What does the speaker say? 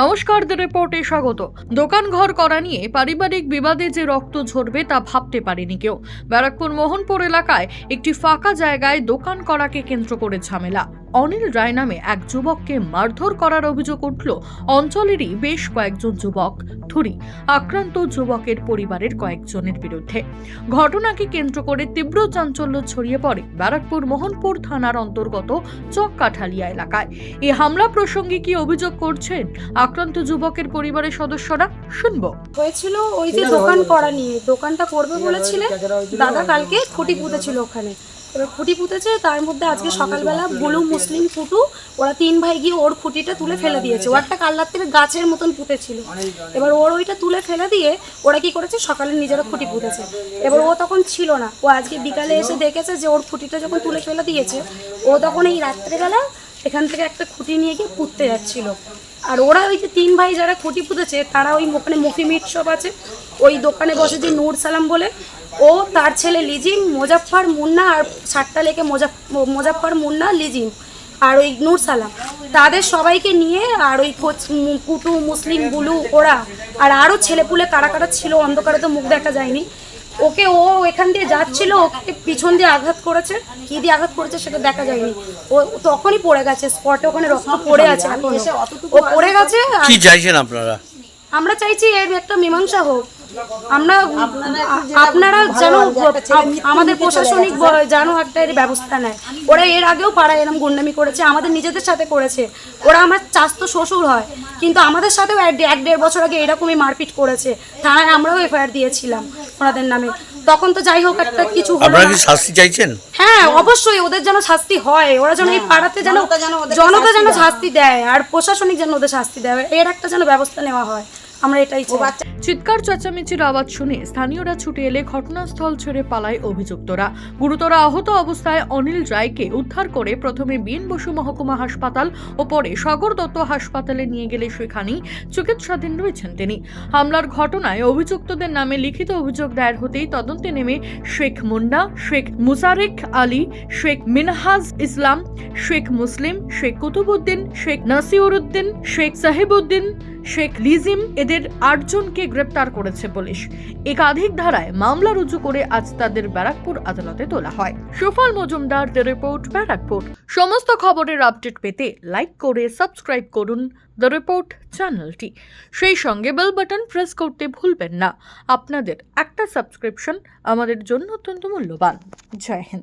নমস্কার, দ্য রিপোর্টে স্বাগত। দোকান ঘর করা নিয়ে পারিবারিক বিবাদে যে রক্ত ঝরবে তা ভাবতে পারেনি কেউ। ব্যারাকপুর মোহনপুর এলাকায় একটি ফাঁকা জায়গায় দোকান করাকে কেন্দ্র করে ঝামেলা। অনিল রায় নামে এক যুবককে মারধর করার অভিযোগ উঠল। অঞ্চলেরই বেশ কয়েকজন যুবক থুরি আক্রান্ত যুবকের পরিবারের কয়েকজনের বিরুদ্ধে। ঘটনাকে কেন্দ্র করে তীব্র চাঞ্চল্য ছড়িয়ে পড়ে ব্যারাকপুর মোহনপুর থানার অন্তর্গত চককাঠালিয়া এলাকায়। এই হামলা প্রসঙ্গে কি অভিযোগ করছেন আক্রান্ত যুবকের পরিবারের সদস্যরা? শুনব। হয়েছিল ওই যে দোকান করা নিয়ে দোকানটা করবে বলেছিলেন দাদা কালকে খুঁটি পুঁতেছিল ওখানে। এবার খুঁটি পুঁতেছে, তার মধ্যে আজকে সকালবেলা বুলু মুসলিম ফুটু ওরা তিন ভাই গিয়ে ওর খুঁটিটা তুলে ফেলে দিয়েছে। ও একটা কাল রাত্রে গাছের মতন পুঁতেছিল। এবার ওর ওইটা তুলে ফেলে দিয়ে ওরা কি করেছে? সকালে নিজেরা খুঁটি পুঁতেছে। এবার ও তখন ছিল না। ও আজকে বিকালে এসে দেখেছে যে ওর খুঁটিটা যখন তুলে ফেলে দিয়েছে, ও তখন এই রাত্রেবেলা এখান থেকে একটা খুঁটি নিয়ে গিয়ে পুঁততে যাচ্ছিল। আর ওরা ওই যে তিন ভাই যারা খুঁটি পুঁতেছে, তারা ওই ওখানে মুফি মিট শপ আছে, ওই দোকানে বসে যে নূর সালাম বলে ও তার ছেলে লিজিম মোজাফফর মুন্না আর সাতটা লেকে মোজাফ মোজাফফর মুন্না লিজিম আর ওই নূর সালাম। তাদের সবাইকে নিয়ে আর ওই কুটু মুসলিম বুলু ওরা আর আরও ছেলেপুলে কারা কারা ছিল অন্ধকারে তো মুখ দেখা যায়নি। ওকে ও এখান দিয়ে যাচ্ছিল ওকে পিছন দিয়ে আঘাত করেছে। কি দিয়ে আঘাত করেছে সেটা দেখা যায়নি। ও তখনই পড়ে গেছে স্পটে ওখানে রক্ত পড়ে আছে ও পড়ে গেছে আর কি চাইছেন আপনারা? আমরা চাইছি এর একটা মীমাংসা হোক। আমরা আপনারা যেন আমাদের প্রশাসনিক যেন একটা এর ব্যবস্থা নেয়। ওরা এর আগেও পাড়ায় এরকম গুন্ডামি করেছে আমাদের নিজেদের সাথে করেছে। ওরা আমার চাস্তো শ্বশুর হয় কিন্তু আমাদের সাথেও এক এক দেড় বছর আগে এরকমই মারপিট করেছে। থানায় আমরাও এফআইআর দিয়েছিলাম ওনাদের নামে। তখন তো যাই হোক একটা কিছু হলো আপনারা কি শাস্তি চাইছেন? হ্যাঁ অবশ্যই ওদের যেন শাস্তি হয়। ওরা যেন এই পাড়াতে যেন জনতা যেন শাস্তি দেয় আর প্রশাসনিক যেন ওদের শাস্তি দেয়। এর একটা যেন ব্যবস্থা নেওয়া হয়। আমরা এটাই চিৎকার, চেঁচামেচির আওয়াজ শুনে স্থানীয়রা ছুটে এলে ঘটনাস্থল ছেড়ে পালায় অভিযুক্তরা। গুরুতর আহত অবস্থায় অনিল রায়কে উদ্ধার করে প্রথমে বিন বসু মহকুমা হাসপাতাল ও পরে সাগর দত্ত হাসপাতালে নিয়ে গেলে সেখানেই চিকিৎসাধীন রয়েছেন তিনি। হামলার ঘটনায় অভিযুক্তদের নামে লিখিত অভিযোগ দায়ের হতেই তদন্তে নেমে শেখ মুন্না, শেখ মুসারিক আলী, শেখ মিনহাজ ইসলাম, শেখ মুসলিম, শেখ কুতুবুদ্দিন শেখ নাসিউরউদ্দিন শেখ সাহেবউদ্দিন শেখ লিজিম এদের আটজনকে গ্রেপ্তার করেছে পুলিশ। একাধিক ধারায় মামলা রুজু করে আজ তাদের ব্যারাকপুর আদালতে তোলা হয়। সুফল মজুমদার, দ্য রিপোর্ট, ব্যারাকপুর। সমস্ত খবরের আপডেট পেতে লাইক করে, সাবস্ক্রাইব করুন দ্য রিপোর্ট চ্যানেলটি। সেই সঙ্গে বেল বাটন প্রেস করতে ভুলবেন না। আপনাদের একটা সাবস্ক্রিপশন আমাদের জন্য অত্যন্ত মূল্যবান। জয় হিন্দ।